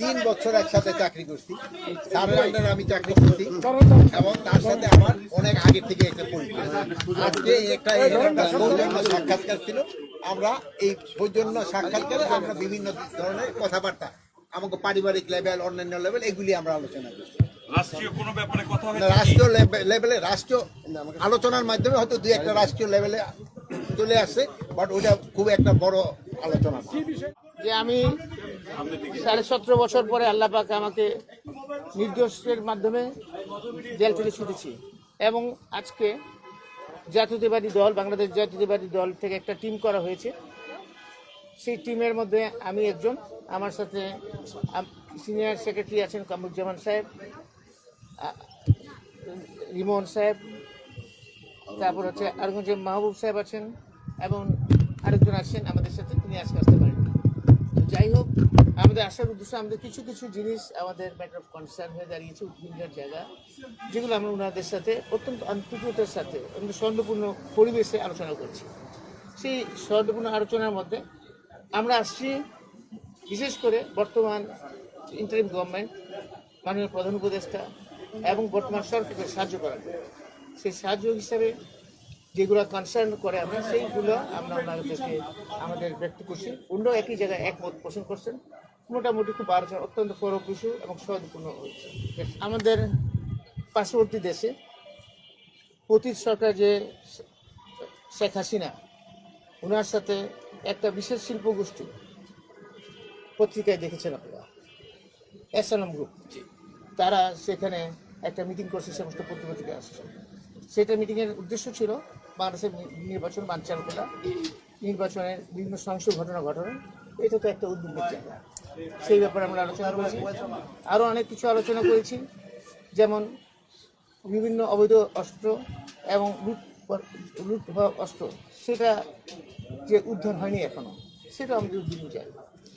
তিন বছর একসাথে চাকরি করছি। স্যারের আন্ডারে আমি চাকরি করছি। এবং তার সাথে আমার অনেক আগে থেকে একটা পরিচয়। আজকে একটা সাক্ষাৎকার ছিল। আমরা এই সৌজন্য সাক্ষাৎকারে আমরা বিভিন্ন ধরনের কথাবার্তা আমাকে পারিবারিক লেভেল অন্যান্য লেভেল এগুলি আমরা আলোচনা করছি। রাষ্ট্রীয় কোনো ব্যাপারে কথা রাষ্ট্রীয় লেভেলে রাষ্ট্রীয় আলোচনার মাধ্যমে হয়তো দুই একটা রাষ্ট্রীয় লেভেলে চলে আসছে বাট ওইটা খুব একটা বড় আলোচনা। যে আমি সাড়ে সতেরো বছর পরে আল্লাহ পাক আমাকে নির্দোষের মাধ্যমে জেল থেকে ছুটেছি। এবং আজকে জাতীয়তাবাদী দল, বাংলাদেশ জাতীয়তাবাদী দল থেকে একটা টিম করা হয়েছে। সেই টিমের মধ্যে আমি একজন, আমার সাথে সিনিয়র সেক্রেটারি আছেন কামরুজ্জামান সাহেব রিমন সাহেব, তারপর হচ্ছে আরগঞ্জের মাহবুব সাহেব আছেন এবং আরেকজন আছেন আমাদের সাথে, তিনি আজকে আসতে যাই হোক, আমাদের আসার উদ্দেশ্য আমাদের কিছু কিছু জিনিস আমাদের ম্যাটার অফ কনসার্ন হয়ে দাঁড়িয়েছে উদ্ভিদের জায়গা, যেগুলো আমরা ওনাদের সাথে অত্যন্ত আন্তরিকতার সাথে অত্যন্ত সৌন্দর্যপূর্ণ পরিবেশে আলোচনা করছি। সেই সৌন্দর্যপূর্ণ আলোচনার মধ্যে আমরা আসছি বিশেষ করে বর্তমান ইন্টারিম গভর্নমেন্ট মাননীয় প্রধান উপদেষ্টা এবং বর্তমান সরকারকে সাহায্য করার। সেই সাহায্য হিসাবে যেগুলো কনসার্ন করে আমরা, সেইগুলো আমরা ওনাদেরকে আমাদের ব্যক্ত করছি অন্য একই জায়গায় একমত পোষণ করছেন। মোটামুটি খুব আলোচনা, অত্যন্ত ফলপ্রসূ এবং সহজপূর্ণ হয়েছে। আমাদের পার্শ্ববর্তী দেশে পতীত সরকার যে শেখ হাসিনা, ওনার সাথে একটা বিশেষ শিল্প গোষ্ঠী পত্রিকায় দেখেছেন আপনারা। SNM group. তারা সেখানে একটা মিটিং করছে, সমস্ত পত্রিকা থেকে আসছে। সেটা মিটিংয়ের উদ্দেশ্য ছিল বাংলাদেশের নির্বাচন বানচাল করা নির্বাচনের বিভিন্ন সহিংস ঘটনা ঘটনা এটা তো একটা উদ্যোগের জায়গা। সেই ব্যাপারে আমরা আলোচনা করেছি। আরও অনেক কিছু আলোচনা করেছি। যেমন বিভিন্ন অবৈধ অস্ত্র এবং লুট লুট হওয়া অস্ত্র, সেটা যে উদ্ধার হয়নি এখনও, সেটা আমাদের উদ্যোগ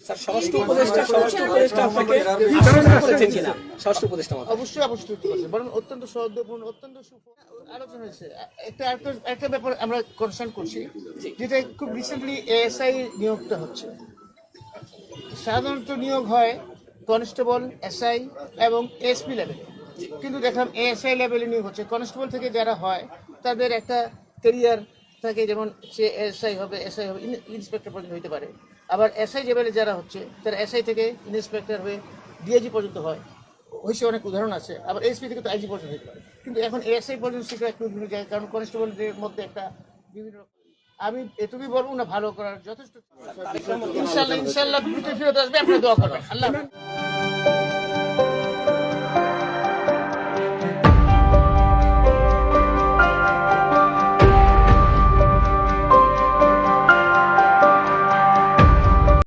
উপদেষ্টা উপদেষ্টা আপনাকে আশ্বস্ত করেছেন কিনা? স্বরাষ্ট্র উপদেষ্টা অবশ্যই অবশ্যই তৃপ্তি করছে বরং অত্যন্ত সৌহার্দ্যপূর্ণ অত্যন্ত সুফল আলোচনা হয়েছে। একটা একটা- একটা ব্যাপার আমরা কনসার্ন করছি যেটা খুব রিসেন্টলি এএসআই নিয়োগটা হচ্ছে। সাধারণত নিয়োগ হয় কনস্টেবল এসআই এবং এসপি লেভেলে কিন্তু দেখলাম এএসআই লেভেলে নিয়োগ হচ্ছে। কনস্টেবল থেকে যারা হয় তাদের একটা কেরিয়ার থাকে যেমন সে এসআই হবে এসআই হবে ইন্সপেক্টর পর্যন্ত হইতে পারে। আবার এসআই লেভেলে যারা হচ্ছে, তারা এসআই থেকে ইন্সপেক্টর হয়ে ডিআইজি পর্যন্ত হয়। হয়েছে অনেক উদাহরণ আছে, আবার এসপি থেকে তো আইজি পর্যন্ত হতে পারে। কিন্তু এখন এসআই পর্যন্ত সেটা একটু বিভিন্ন জায়গায় কারণ কনস্টেবলদের মধ্যে একটা বিভিন্ন আমি এটুকুই বলব না, ভালো করার যথেষ্ট ইনশাল্লাহ ইনশাল্লাহ আসবে, আপনার দোয়া করবেন। আল্লাহ।